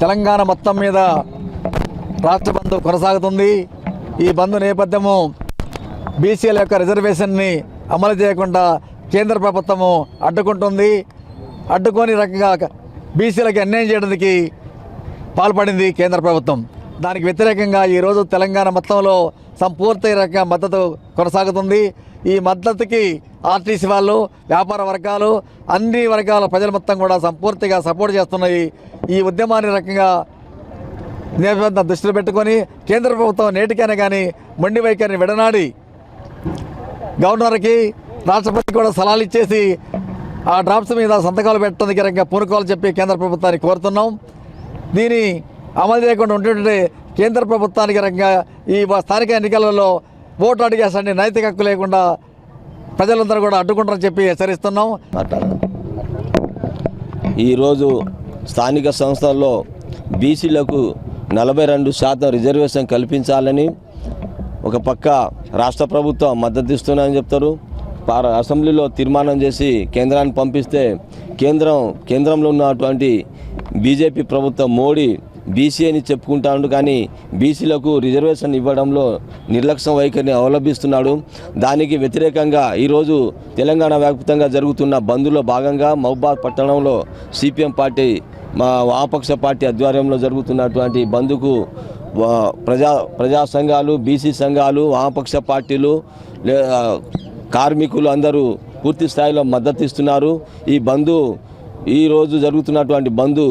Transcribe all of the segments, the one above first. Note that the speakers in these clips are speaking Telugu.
తెలంగాణ మొత్తం మీద రాష్ట్ర బంధు కొనసాగుతుంది. ఈ బంధు నేపథ్యము బీసీల యొక్క రిజర్వేషన్ని అమలు చేయకుండా కేంద్ర ప్రభుత్వము అడ్డుకుంటుంది. అడ్డుకొని రకంగా బీసీలకు అన్యాయం చేయడానికి పాల్పడింది కేంద్ర ప్రభుత్వం. దానికి వ్యతిరేకంగా ఈరోజు తెలంగాణ మొత్తంలో సంపూర్తి రకంగా మద్దతు కొనసాగుతుంది. ఈ మద్దతుకి ఆర్టీసీ వాళ్ళు వ్యాపార వర్గాలు అన్ని వర్గాల ప్రజలు మొత్తం కూడా సంపూర్తిగా సపోర్ట్ చేస్తున్నాయి ఈ ఉద్యమాన్ని రకంగా నేపథ్యం దృష్టిలో పెట్టుకొని కేంద్ర ప్రభుత్వం నేటికైనా కానీ మొండి వైఖరిని విడనాడి గవర్నర్కి రాష్ట్రపతికి కూడా సలహాలు ఇచ్చేసి ఆ డ్రాప్స్ మీద సంతకాలు పెట్టడానికి రకంగా పూనుకోవాలని చెప్పి కేంద్ర ప్రభుత్వాన్ని కోరుతున్నాం. దీని అమలు చేయకుండా ఉంటుంటే కేంద్ర ప్రభుత్వానికి రకంగా ఈ స్థానిక ఎన్నికలలో ఓట్లు అడిగేసండి నైతిక హక్కు లేకుండా ప్రజలందరూ కూడా అడ్డుకుంటారని చెప్పి హెచ్చరిస్తున్నాం. ఈరోజు స్థానిక సంస్థల్లో బీసీలకు నలభై రెండు శాతం రిజర్వేషన్ కల్పించాలని ఒక పక్క రాష్ట్ర ప్రభుత్వం మద్దతు ఇస్తున్నాయని చెప్తారు. అసెంబ్లీలో తీర్మానం చేసి కేంద్రాన్ని పంపిస్తే కేంద్రం కేంద్రంలో ఉన్నటువంటి బీజేపీ ప్రభుత్వం మోడీ బీసీ అని చెప్పుకుంటాడు కానీ బీసీలకు రిజర్వేషన్ ఇవ్వడంలో నిర్లక్ష్యం వైఖరిని అవలంబిస్తున్నాడు. దానికి వ్యతిరేకంగా ఈరోజు తెలంగాణ వ్యాప్తంగా జరుగుతున్న బంద్లో భాగంగా మహబాద్ పట్టణంలో సిపిఎం పార్టీ మా వామపక్ష పార్టీ ఆధ్వర్యంలో జరుగుతున్నటువంటి బంద్కు ప్రజా ప్రజా సంఘాలు బీసీ సంఘాలు వామపక్ష పార్టీలు కార్మికులు అందరూ పూర్తి స్థాయిలో మద్దతు ఇస్తున్నారు. ఈ బంధు ఈరోజు జరుగుతున్నటువంటి బంధు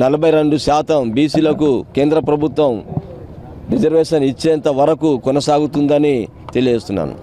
నలభై రెండు శాతం బీసీలకు కేంద్ర ప్రభుత్వం రిజర్వేషన్ ఇచ్చేంత వరకు కొనసాగుతుందని తెలియజేస్తున్నాను.